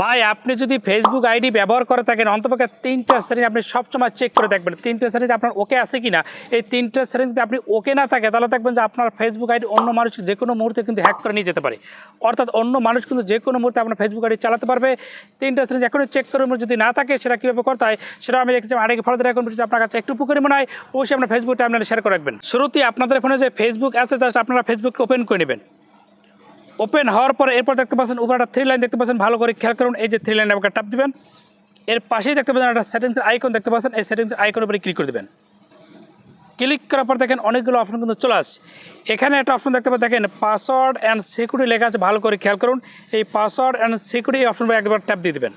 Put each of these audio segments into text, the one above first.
ভাই, আপনি যদি ফেসবুক আইডি ব্যবহার করে থাকেন, অন্তপক্ষে তিনটা শ্রেণি আপনি সবসময় চেক করে দেখবেন। তিনটা সেটিং আপনার ওকে আছে কি না এই তিনটা শ্রেণি যদি আপনি ওকে না থাকে, তাহলে দেখবেন যে আপনার ফেসবুক আইডি অন্য মানুষ যে কোনো মুহূর্তে কিন্তু হ্যাক করে নিয়ে যেতে পারে। অর্থাৎ অন্য মানুষ কিন্তু যে কোনো মুহূর্তে আপনার ফেসবুক আইডি চালাতে পারবে। তিনটা সেটিং এখনই চেক করে যদি না থাকে, সেটা কীভাবে করতে হয়, সেটা আমি দেখছি আরেক ফলো রাখুন যদি আপনার কাছে একটু উপকারী মনে হয়, অবশ্যই আপনার ফেসবুক টাইমলাইনে শেয়ার করে রাখবেন। শুরুতেই আপনাদের ফোনে যে ফেসবুক আছে জাস্ট আপনারা ফেসবুককে ওপেন করে নেবেন। ওপেন হওয়ার পরে এরপর দেখতে পাচ্ছেন উপরে একটা থ্রি লাইন দেখতে পাচ্ছেন। ভালো করে খেয়াল করুন, এই যে থ্রি লাইন টাপ দিবেন। এর পাশেই দেখতে পাচ্ছেন একটা সেটিংসের আইকন দেখতে পাচ্ছেন। এই সেটিংসের আইকনের উপরে ক্লিক করে দেবেন। ক্লিক করার পর দেখেন অনেকগুলো অপশন কিন্তু চলে আসে এখানে একটা অপশন দেখতে পাচ্ছেন, দেখেন পাসওয়ার্ড অ্যান্ড সিকিউরিটি লেখা আছে, ভালো করে খেয়াল করুন। এই পাসওয়ার্ড অ্যান্ড সিকিউরিটি অপশন একবার ট্যাপ দিয়ে দেবেন।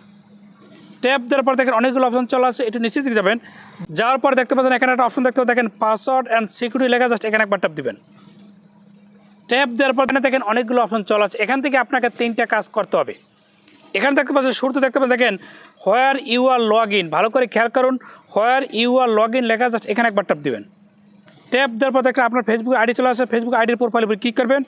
ট্যাপ দেওয়ার পর দেখেন অনেকগুলো অপশন চলে আসে একটু নিশ্চিত যাবেন। যাওয়ার পর দেখতে পাচ্ছেন এখানে একটা অপশন দেখতে দেখেন পাসওয়ার্ড অ্যান্ড সিকিউরিটি লেখা জাস্ট এখানে একবার ট্যাপ দিবেন। ট্যাপ দেওয়ার পর দেখেন অনেকগুলো অপশন চলে আছে এখান থেকে আপনাকে তিনটা কাজ করতে হবে। এখানে দেখতে পাচ্ছেন, শুরুতে দেখতে পাচ্ছেন, দেখেন where you are log in ভালো করে খেয়াল করুন where you are log in লেখা জাস্ট এখানে একবার ট্যাপ দেবেন। ট্যাপ দেওয়ার পর দেখেন আপনার ফেসবুক আইডি চলে আসে। ফেসবুক আইডির প্রোফাইল ক্লিক করবেন।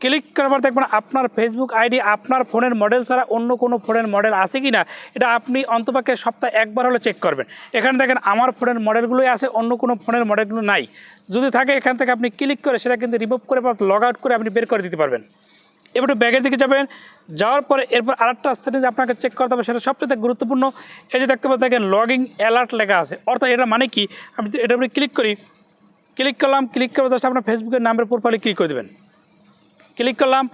ক্লিক করার পর দেখবেন আপনার ফেসবুক আইডি, আপনার ফোনের মডেল ছাড়া অন্য কোনো ফোনের মডেল আছে কি না এটা আপনি অন্তপক্ষে সপ্তাহে একবার হলে চেক করবেন। এখানে দেখেন আমার ফোনের মডেলগুলোই আছে, অন্য কোনো ফোনের মডেলগুলো নাই। যদি থাকে এখান থেকে আপনি ক্লিক করে সেটা কিন্তু রিমুভ করে বা লগ আউট করে আপনি বের করে দিতে পারবেন। এবার একটু ব্যাগের দিকে যাবেন, যাওয়ার পরে এরপর আরেকটা সেটিংস আপনাকে চেক করতে হবে, সেটা সবচেয়ে গুরুত্বপূর্ণ। এই যে দেখতে পাচ্ছেন, দেখেন লগিং অ্যালার্ট লেখা আছে। অর্থাৎ এটা মানে কি? আমি এটার উপরে ক্লিক করি ক্লিক করলাম ক্লিক করে জাস্ট আপনার ফেসবুকের নামের প্রোফাইলে ক্লিক করে দেবেন। ক্লিক করলাম।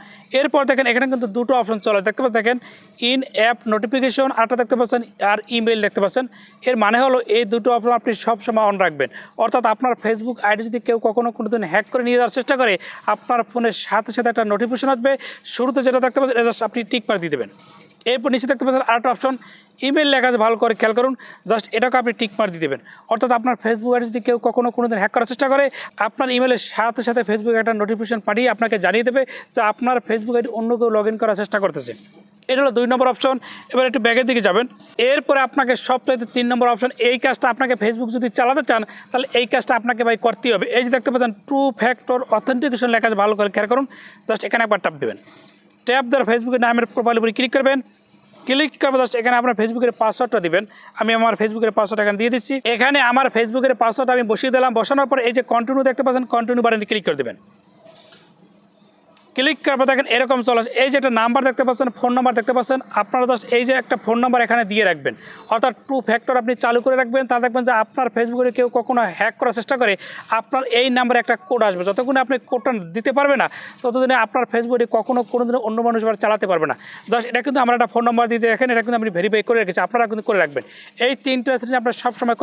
এরপর দেখেন, এখানে কিন্তু দুটো অপশন চলে। দেখতে পাচ্ছেন, দেখেন ইন অ্যাপ নোটিফিকেশন আরটা দেখতে পাচ্ছেন, আর ইমেল দেখতে পাচ্ছেন। এর মানে হলো, এই দুটো অপশন আপনি সবসময় অন রাখবেন। অর্থাৎ আপনার ফেসবুক আইডি যদি কেউ কখনও কোনো দিন হ্যাক করে নিয়ে যাওয়ার চেষ্টা করে, আপনার ফোনের সাথে সাথে একটা নোটিফিকেশন আসবে। শুরুতে যেটা দেখতে পাচ্ছেন জাস্ট আপনি টিক মার দিয়ে দেবেন। এরপর নিচে দেখতে পাচ্ছেন আরেকটা অপশন ইমেল লেখা আছে, ভালো করে খেয়াল করুন জাস্ট এটাকে আপনি টিক মার দিয়ে দেবেন। অর্থাৎ আপনার ফেসবুক আইডি যদি কেউ কখনো কোনো দিন হ্যাক করার চেষ্টা করে, আপনার ইমেলের সাথে সাথে ফেসবুকে একটা নোটিফিকেশন পাঠিয়ে আপনাকে জানিয়ে দেবে যে আপনার ফেসবুক আইডি অন্য কেউ লগ করার চেষ্টা করতেছে। এটা হলো দুই নম্বর অপশন এবার একটু ব্যাগের দিকে যাবেন। এরপরে আপনাকে সবচাইতে তিন নম্বর অপশন এই কাজটা আপনাকে ফেসবুক যদি চালাতে চান, তাহলে এই কাজটা আপনাকে ভাই করতেই হবে। এই যে দেখতে পাচ্ছেন ট্রু ফ্যাক্টর অথেন্টিকেশন লেখা আছে, ভালো করে খেয়াল করুন জাস্ট এখানে একবার ট্যাপ দেবেন। ট্যাপ দেওয়ার ফেসবুকের নামের প্রোফাইল উপরে ক্লিক করবেন। ক্লিক করব জাস্ট এখানে আপনার ফেসবুকের পাসওয়ার্ডটা দিবেন। আমি আমার ফেসবুকের পাসওয়ার্ড এখানে দিয়ে দিচ্ছি। এখানে আমার ফেসবুকের পাসওয়ার্ড আমি বসিয়ে দিলাম। বসানোর পর এই যে কন্টিনিউ দেখতে পাচ্ছেন কন্টিনিউ বাটনে ক্লিক করে দেবেন। ক্লিক করার পর দেখেন এরকম চলে আসে। এই যে একটা নাম্বার দেখতে পাচ্ছেন, ফোন নাম্বার দেখতে পাচ্ছেন, আপনারা জাস্ট এই যে একটা ফোন নাম্বার এখানে দিয়ে রাখবেন। অর্থাৎ টু ফ্যাক্টর আপনি চালু করে রাখবেন, তা দেখবেন যে আপনার ফেসবুকে কেউ কখনো হ্যাক করার চেষ্টা করে, আপনার এই নাম্বারে একটা কোড আসবে। যতক্ষণ আপনি কোডটা দিতে পারবে না, ততদিনে আপনার ফেসবুকে কখনো কোনো দিনও অন্য মানুষ চালাতে পারবে না। জাস্ট এটা কিন্তু আমরা একটা ফোন নাম্বার দিয়ে দেখেন, এটা কিন্তু আপনি ভেরিফাই করে রেখেছি, আপনারা কিন্তু করে রাখবেন। এই তিনটা জিনিস আপনার সবসময়